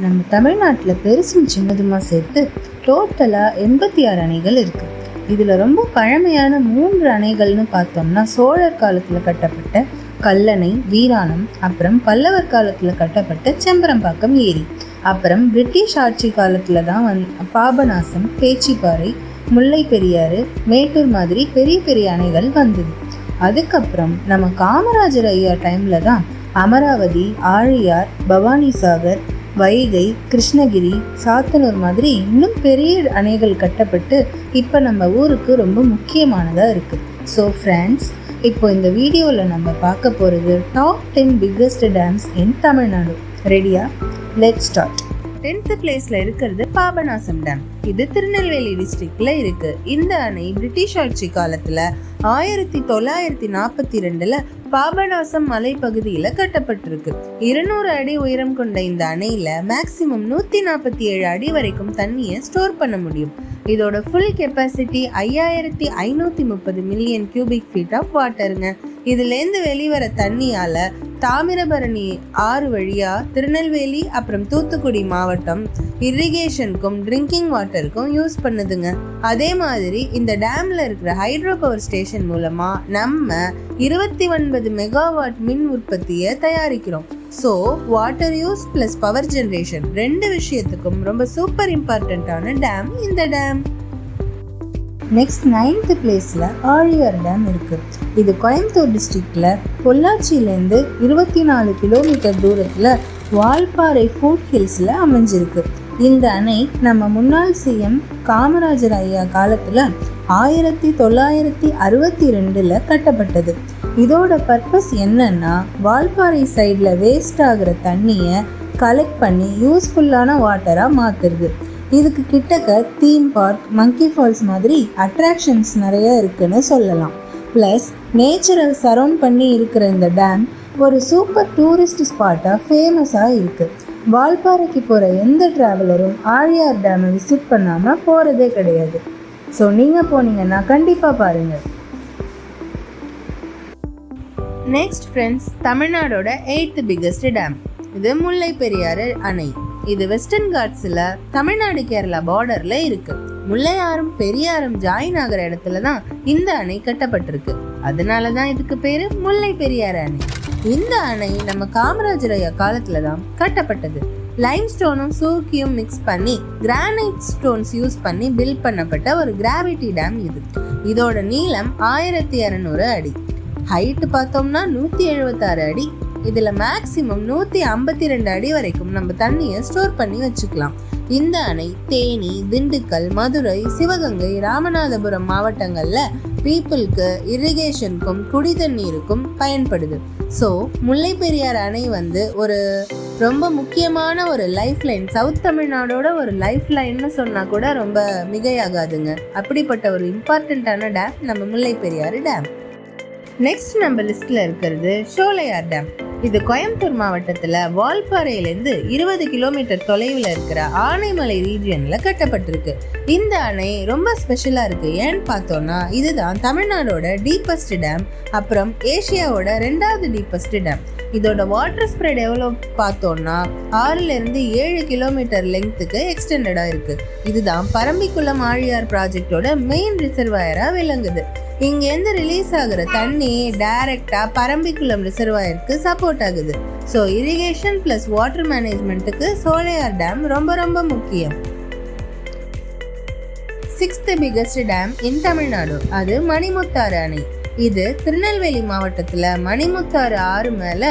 நம்ம தமிழ்நாட்டில் பெருசும் சின்னதுமாக சேர்த்து டோட்டலாக எண்பத்தி ஆறு அணைகள் இருக்குது இதில் ரொம்ப பழமையான மூன்று அணைகள்னு பார்த்தோம்னா சோழர் காலத்தில் கட்டப்பட்ட கல்லணை வீராணம் அப்புறம் பல்லவர் காலத்தில் கட்டப்பட்ட செம்பரம்பாக்கம் ஏரி அப்புறம் பிரிட்டிஷ் ஆட்சி காலத்தில் தான் வந் பாபநாசம் பேச்சிப்பாறை முல்லை பெரியாறு மேட்டூர் மாதிரி பெரிய பெரிய அணைகள் வந்தது. அதுக்கப்புறம் நம்ம காமராஜர் ஐயா டைமில் தான் அமராவதி ஆழியார் பவானி சாகர் வைகை கிருஷ்ணகிரி சாத்தனூர் மாதிரி இன்னும் பெரிய அணைகள் கட்டப்பட்டு இப்போ நம்ம ஊருக்கு ரொம்ப முக்கியமானதாக இருக்குது ஸோ ஃப்ரெண்ட்ஸ் இப்போ இந்த வீடியோவில் நம்ம பார்க்க போகிறது top ten biggest dams in Tamil Nadu ரெடியா லெட் ஸ்டார்ட் டென்த் பிளேஸ்ல இருக்கிறது பாபநாசம் டேம் இது திருநெல்வேலி டிஸ்ட்ரிக்ட்ல இருக்கு. இந்த அணை பிரிட்டிஷ் ஆட்சி காலத்துல ஆயிரத்தி தொள்ளாயிரத்தி நாற்பத்தி ரெண்டுல பாபநாசம் மலைப்பகுதியில கட்டப்பட்டிருக்கு. இருநூறு அடி உயரம் கொண்ட இந்த அணையில் மேக்சிமம் நூற்றி நாற்பத்தி ஏழு அடி வரைக்கும் தண்ணியை ஸ்டோர் பண்ண முடியும். இதோட ஃபுல் கெப்பாசிட்டி ஐயாயிரத்தி ஐநூற்றி முப்பது மில்லியன் கியூபிக் ஃபீட் ஆஃப் வாட்டருங்க இதுலேருந்து வெளிவர தண்ணியால் தாமிரபரணி ஆறு வழியா திருநெல்வேலி அப்புறம் தூத்துக்குடி மாவட்டம் இரிகேஷனுக்கும் ட்ரிங்கிங் வாட்டருக்கும் யூஸ் பண்ணுதுங்க. அதே மாதிரி இந்த டேம்ல இருக்கிற ஹைட்ரோ பவர் ஸ்டேஷன் மூலமா நம்ம இருபத்தி ஒன்பது மெகாவாட் மின் உற்பத்தியை தயாரிக்கிறோம். So water use plus power generation ரெண்டு விஷயத்துக்கும் ரொம்ப சூப்பர் இம்பார்ட்டண்ட்டான டேம் இந்த டேம் நெக்ஸ்ட் நைன்த்து பிளேஸில் ஆழியார் டேம் இருக்குது இது கோயம்புத்தூர் டிஸ்ட்ரிக்டில் பொள்ளாச்சியிலேருந்து இருபத்தி நாலு கிலோமீட்டர் தூரத்தில் வால்பாறை ஃபுட் ஹில்ஸில் அமைஞ்சிருக்கு. இந்த அணை நம்ம முன்னாள் சிஎம் காமராஜர் ஐயா காலத்தில் ஆயிரத்தி தொள்ளாயிரத்தி அறுபத்தி ரெண்டில் கட்டப்பட்டது. இதோட பர்பஸ் என்னன்னா வால்பாறை சைடில் வேஸ்ட் ஆகிற தண்ணியை கலெக்ட் பண்ணி யூஸ்ஃபுல்லான வாட்டராக மாற்றுறது இதுக்கு கிட்டக்க தீம் பார்க் மங்கி ஃபால்ஸ் மாதிரி அட்ராக்ஷன்ஸ் நிறைய இருக்குன்னு சொல்லலாம். ப்ளஸ் நேச்சரை சரௌண்ட் பண்ணி இருக்கிற இந்த டேம் ஒரு சூப்பர் டூரிஸ்ட் ஸ்பாட்டாக ஃபேமஸாக இருக்குது வால்பாறைக்கு போகிற எந்த ட்ராவலரும் ஆழியார் டேமை விசிட் பண்ணாமல் போகிறதே கிடையாது. ஸோ நீங்கள் போனீங்கன்னா கண்டிப்பாக பாருங்கள் நெக்ஸ்ட் ஃப்ரெண்ட்ஸ் தமிழ்நாடோட எயித்து பிக்கஸ்ட் டேம் இது முல்லை பெரியாறு அணை. இது வெஸ்டர்ன் காட்ஸில் தமிழ்நாடு கேரளா பார்டர்ல இருக்கு. முல்லையாரும் பெரியாரும் ஜாயின் ஆகிற இடத்துல தான் இந்த அணை கட்டப்பட்டிருக்கு. அதனால தான் இதுக்கு பேரு முல்லை பெரியாறு அணை. இந்த அணை நம்ம காமராஜர் ஐயா காலத்துல தான் கட்டப்பட்டது. லைம் ஸ்டோனும் சூக்கியும் மிக்ஸ் பண்ணி கிரானைட் ஸ்டோன்ஸ் யூஸ் பண்ணி பில்ட் பண்ணப்பட்ட ஒரு கிராவிட்டி டேம் இது. இதோட நீளம் ஆயிரத்தி இரநூறு அடி. ஹைட்டு பார்த்தோம்னா நூற்றி எழுபத்தாறு அடி. இதில் மேக்சிமம் நூற்றி ஐம்பத்தி ரெண்டு அடி வரைக்கும் நம்ம தண்ணியை ஸ்டோர் பண்ணி வச்சுக்கலாம். இந்த அணை தேனி திண்டுக்கல் மதுரை சிவகங்கை ராமநாதபுரம் மாவட்டங்களில் பீப்புளுக்கு இரிகேஷனுக்கும் குடி தண்ணீருக்கும் பயன்படுது. ஸோ முல்லை பெரியார் அணை வந்து ஒரு ரொம்ப முக்கியமான ஒரு லைஃப் லைன் சவுத் தமிழ்நாடோட ஒரு லைஃப் லைன்னு சொன்னால் கூட ரொம்ப மிகையாகாதுங்க. அப்படிப்பட்ட ஒரு இம்பார்ட்டண்ட்டான டேம் நம்ம முல்லை பெரியாறு டேம் நெக்ஸ்ட் நம்ம லிஸ்ட்டில் இருக்கிறது ஷோலையார் டேம் இது கோயம்புத்தூர் மாவட்டத்தில் வால்பாறையிலேருந்து இருபது கிலோமீட்டர் தொலைவில் இருக்கிற ஆனைமலை ரீஜியனில் கட்டப்பட்டிருக்கு. இந்த அணை ரொம்ப ஸ்பெஷலாக இருக்குது ஏன்னு பார்த்தோன்னா இதுதான் தமிழ்நாடோட டீப்பஸ்ட் டேம் அப்புறம் ஏஷியாவோட ரெண்டாவது டீப்பஸ்ட் டேம் இதோட வாட்டர் ஸ்ப்ரெட் எவ்வளோ பார்த்தோன்னா ஆறுலேருந்து ஏழு கிலோமீட்டர் லெங்க்த்துக்கு எக்ஸ்டெண்டடாக இருக்குது இதுதான் பரம்பிக்குளம் ஆழியார் ப்ராஜெக்டோட மெயின் ரிசர்வாயராக விளங்குது. இங்கேருந்து ரிலீஸ் ஆகிற தண்ணி டைரெக்டாக பரம்பிக்குளம் ரிசர்வாயருக்கு சப்போர்ட் ஆகுது. ஸோ இரிகேஷன் ப்ளஸ் வாட்டர் மேனேஜ்மெண்ட்டுக்கு சோழையார் டேம் ரொம்ப ரொம்ப முக்கியம். Sixth biggest dam in Tamil Nadu. அது மணிமுத்தாறு அணை. இது திருநெல்வேலி மாவட்டத்தில் மணிமுத்தாறு ஆறு மேலே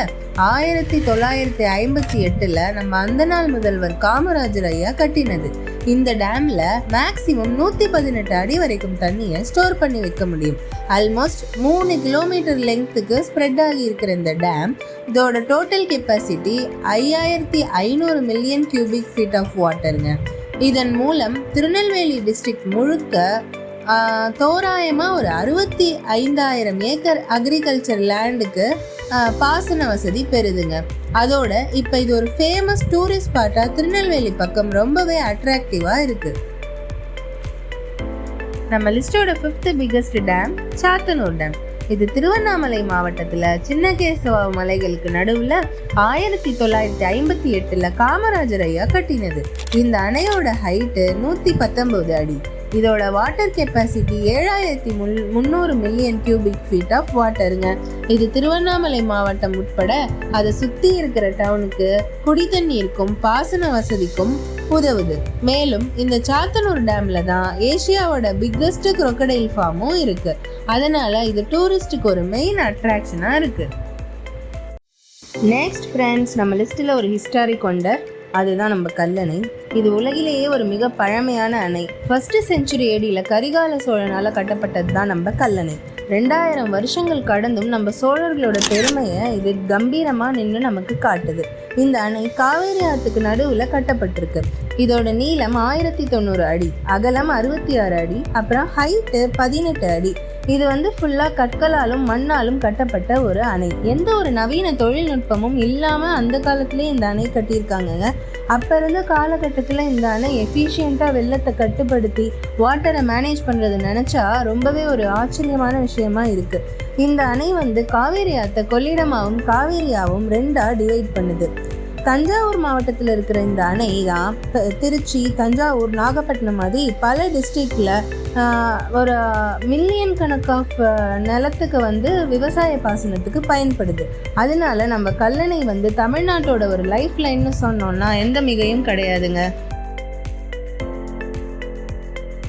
ஆயிரத்தி தொள்ளாயிரத்தி ஐம்பத்தி எட்டில் நம்ம அந்த நாள் முதல்வர் காமராஜர் ஐயா கட்டினது. இந்த டேமில் மேக்சிமம் நூற்றி பதினெட்டு அடி வரைக்கும் தண்ணியை ஸ்டோர் பண்ணி வைக்க முடியும். ஆல்மோஸ்ட் மூணு கிலோமீட்டர் லெங்க்த்துக்கு ஸ்ப்ரெட் ஆகி இருக்கிற இந்த டேம் இதோட டோட்டல் கெப்பாசிட்டி ஐயாயிரத்தி ஐநூறு மில்லியன் கியூபிக் ஃபீட் ஆஃப் வாட்டருங்க. இதன் மூலம் திருநெல்வேலி டிஸ்ட்ரிக்ட் முழுக்க தோராயமாக ஒரு அறுபத்தி ஐந்தாயிரம் ஏக்கர் அக்ரிகல்ச்சர் லேண்டுக்கு பாசன வசதி பெறுதுங்க. அதோட இப்போ இது ஒரு ஃபேமஸ் டூரிஸ்ட் ஸ்பாட்டாக திருநெல்வேலி பக்கம் ரொம்பவே அட்ராக்டிவாக இருக்குது நம்ம லிஸ்டோட fifth biggest dam Sathanur dam இது திருவண்ணாமலை மாவட்டத்தில் சின்னகேசவ மலைகளுக்கு நடுவில் ஆயிரத்தி தொள்ளாயிரத்தி ஐம்பத்தி எட்டில் காமராஜர் ஐயா கட்டினது. இந்த அணையோட ஹைட்டு நூற்றி பத்தொம்போது அடி. இதோட வாட்டர் கெப்பாசிட்டி ஏழாயிரத்தி முன் முந்நூறு மில்லியன் கியூபிக் ஃபீட் ஆஃப் வாட்டருங்க இது திருவண்ணாமலை மாவட்டம் உட்பட அதை சுற்றி இருக்கிற டவுனுக்கு குடிதண்ணீருக்கும் பாசன வசதிக்கும் உதவுது. மேலும் இந்த சாத்தனூர் டேம்ல தான் ஏசியாவோட பிக்கஸ்ட் குரொக்கடைல் ஃபார்மும் இருக்கு. அதனால இது டூரிஸ்டுக்கு ஒரு மெயின் அட்ராக்ஷனாக இருக்கு. நெக்ஸ்ட் ஃப்ரெண்ட்ஸ் நம்ம லிஸ்ட்டில் ஒரு ஹிஸ்டாரி கொண்ட அதுதான் நம்ம கல்லணை. இது உலகிலேயே ஒரு மிக பழமையான அணை. ஃபர்ஸ்ட் செஞ்சுரி ஏடியில் கரிகால சோழனால் கட்டப்பட்டது தான் நம்ம கல்லணை. ரெண்டாயிரம் வருஷங்கள் கடந்தும் நம்ம சோழர்களோட பெருமையை இது கம்பீரமாக நின்று நமக்கு காட்டுது. இந்த அணை காவேரி ஆற்றுக்கு நடுவில் கட்டப்பட்டிருக்கு. இதோட நீளம் ஆயிரத்தி தொண்ணூறு அடி அகலம் அறுபத்தி ஆறு அடி அப்புறம் ஹைட்டு பதினெட்டு அடி. இது வந்து ஃபுல்லாக கற்களாலும் மண்ணாலும் கட்டப்பட்ட ஒரு அணை. எந்த ஒரு நவீன தொழில்நுட்பமும் இல்லாமல் அந்த காலத்துலேயே இந்த அணை கட்டியிருக்காங்கங்க. அப்போ இருந்த காலகட்டத்தில் இந்த அணை எஃபிஷியண்ட்டாக வெள்ளத்தை கட்டுப்படுத்தி வாட்டரை மேனேஜ் பண்ணுறது நினச்சா ரொம்பவே ஒரு ஆச்சரியமான விஷயமா இருக்குது இந்த அணை வந்து காவேரி ஆற்றை கொள்ளிடமாகவும் காவேரியாகவும் ரெண்டாக டிவைட் பண்ணுது. தஞ்சாவூர் மாவட்டத்தில் இருக்கிற இந்த அணை தான் திருச்சி தஞ்சாவூர் நாகப்பட்டினம் மாதிரி பல டிஸ்ட்ரிக்டில் ஒரு மில்லியன் கணக்கு ஆஃப் நிலத்துக்கு வந்து விவசாய பாசனத்துக்கு பயன்படுது. அதனால நம்ம கல்லணை வந்து தமிழ்நாட்டோட ஒரு லைஃப் லைன்னு சொன்னோம்னா எந்த மிகையும் கிடையாதுங்க.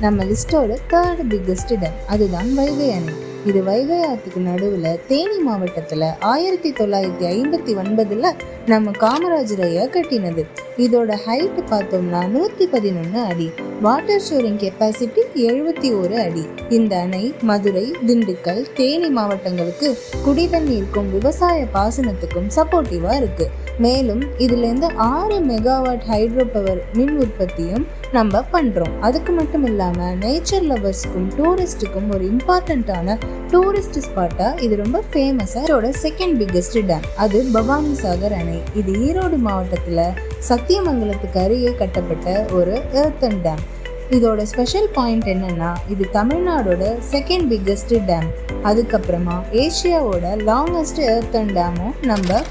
நம்ம லிஸ்டோட தேர்ட் பிக்கஸ்ட் டேம் அதுதான் வைகை அணை. இது வைகை ஆற்றுக்கு நடுவில் தேனி மாவட்டத்தில் ஆயிரத்தி தொள்ளாயிரத்தி ஐம்பத்தி ஒன்பதில் நம்ம காமராஜர் ஐயா கட்டினது. இதோட ஹைட் பார்த்தோம்னா நூற்றி பதினொன்று அடி. வாட்டர் ஷோரிங் கெப்பாசிட்டி எழுபத்தி ஒரு அடி. இந்த அணை மதுரை திண்டுக்கல் தேனி மாவட்டங்களுக்கு குடி தண்ணீருக்கும் விவசாய பாசனத்துக்கும் சப்போர்ட்டிவாக இருக்குது மேலும் இதுலேருந்து ஆறு மெகாவாட் ஹைட்ரோ பவர் மின் உற்பத்தியும் நம்ம பண்ணுறோம் அதுக்கு மட்டும் இல்லாமல் நேச்சர் லவர்ஸ்க்கும் டூரிஸ்ட்டுக்கும் ஒரு இம்பார்ட்டண்ட்டான டூரிஸ்ட் ஸ்பாட்டாக இது ரொம்ப ஃபேமஸாக இதோட செகண்ட் பிக்கஸ்ட் டேம் அது பவானி சாகர் அணை. இது ஈரோடு மாவட்டத்தில் சத்தியமங்கலத்துக்கு அருகே கட்டப்பட்ட ஒரு எர்த்தன் டேம் இதோட ஸ்பெஷல் பாயிண்ட் என்னன்னா இது தமிழ்நாடோட செகண்ட் பிக்கஸ்ட் டேம் அதுக்கப்புறமா ஏஷியாவோட லாங்கஸ்ட் எர்த்தன் டேமும் நம்ம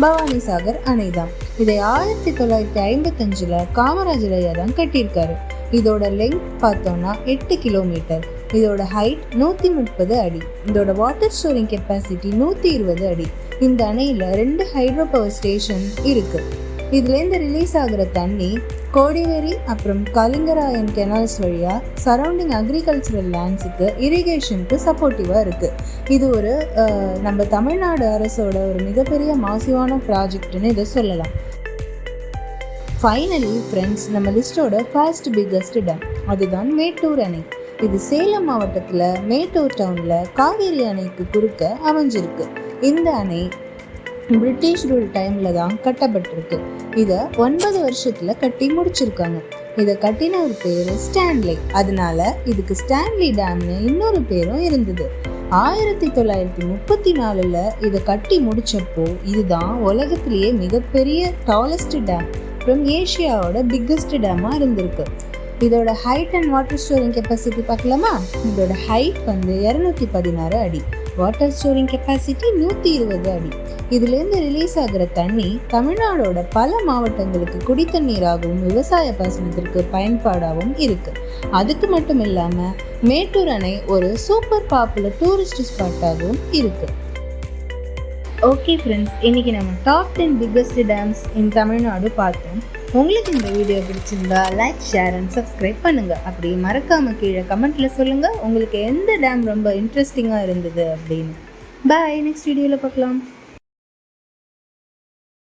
பவானி சாகர் அணை தான். இதை ஆயிரத்தி தொள்ளாயிரத்தி ஐம்பத்தஞ்சில் காமராஜர் ஐயா தான் கட்டியிருக்காரு. இதோட லெங்க் பார்த்தோம்னா எட்டு கிலோமீட்டர் இதோட ஹைட் நூற்றி முப்பது அடி. இதோட வாட்டர் ஸ்டோரிங் கெப்பாசிட்டி நூற்றி இருபது அடி. இந்த அணையில் ரெண்டு ஹைட்ரோ பவர் ஸ்டேஷன் இருக்குது இதுலேருந்து ரிலீஸ் ஆகிற தண்ணி கோடிவேரி அப்புறம் கலிங்கராயன் கெனால்ஸ் வழியாக சரௌண்டிங் அக்ரிகல்ச்சரல் லேண்ட்ஸுக்கு இரிகேஷனுக்கு சப்போர்ட்டிவாக இருக்குது இது ஒரு நம்ம தமிழ்நாடு அரசோட ஒரு மிகப்பெரிய மாசிவான ப்ராஜெக்ட்னு இதை சொல்லலாம். ஃபைனலி ஃப்ரெண்ட்ஸ் நம்ம லிஸ்டோட ஃபர்ஸ்ட் பிக்கஸ்ட் டேம் அதுதான் மேட்டூர் அணை. இது சேலம் மாவட்டத்தில் மேட்டூர் டவுனில் காவேரி அணைக்கு குறுக்க அமைஞ்சிருக்கு. இந்த அணை பிரிட்டிஷ் ரூல் டைமில் தான் கட்டப்பட்டிருக்கு. இதை ஒன்பது வருஷத்தில் கட்டி முடிச்சிருக்காங்க. இதை கட்டின ஒரு பேர் ஸ்டான்லி. அதனால இதுக்கு ஸ்டான்லி டேம்னு இன்னொரு பேரும் இருந்தது. ஆயிரத்தி தொள்ளாயிரத்தி முப்பத்தி நாலில் இதை கட்டி முடிச்சப்போ இதுதான் உலகத்திலேயே மிகப்பெரிய டாலஸ்ட் டேம் அப்புறம் ஏஷியாவோட பிக்கஸ்ட் டேமாக இருந்திருக்கு. இதோட height and water storing capacity பார்க்கலாமா? இதோட ஹைட் வந்து இரநூத்தி பதினாறு அடி வாட்டர் ஸ்டோரிங் கெப்பாசிட்டி நூற்றி இருபது அடி. இதுலேருந்து ரிலீஸ் ஆகிற தண்ணி தமிழ்நாடோட பல மாவட்டங்களுக்கு குடித்தண்ணீராகவும் விவசாய பாசனத்திற்கு பயன்பாடாகவும் இருக்குது அதுக்கு மட்டும் இல்லாமல் மேட்டூர் அணை ஒரு சூப்பர் பாப்புலர் டூரிஸ்ட் ஸ்பாட்டாகவும் இருக்குது ஓகே ஃப்ரெண்ட்ஸ் இன்னைக்கு நம்ம top ten biggest dams in Tamil Nadu பார்த்தோம். உங்களுக்கு இந்த வீடியோ பிடிச்சிருந்தா லைக் ஷேர் அண்ட் சப்ஸ்கிரைப் பண்ணுங்கள் அப்படி மறக்காம கீழே கமெண்ட்ல சொல்லுங்கள் உங்களுக்கு எந்த டேம் ரொம்ப இன்ட்ரெஸ்டிங்காக இருந்தது அப்படின்னு. பாய் நெக்ஸ்ட் வீடியோவில் பார்க்கலாம்.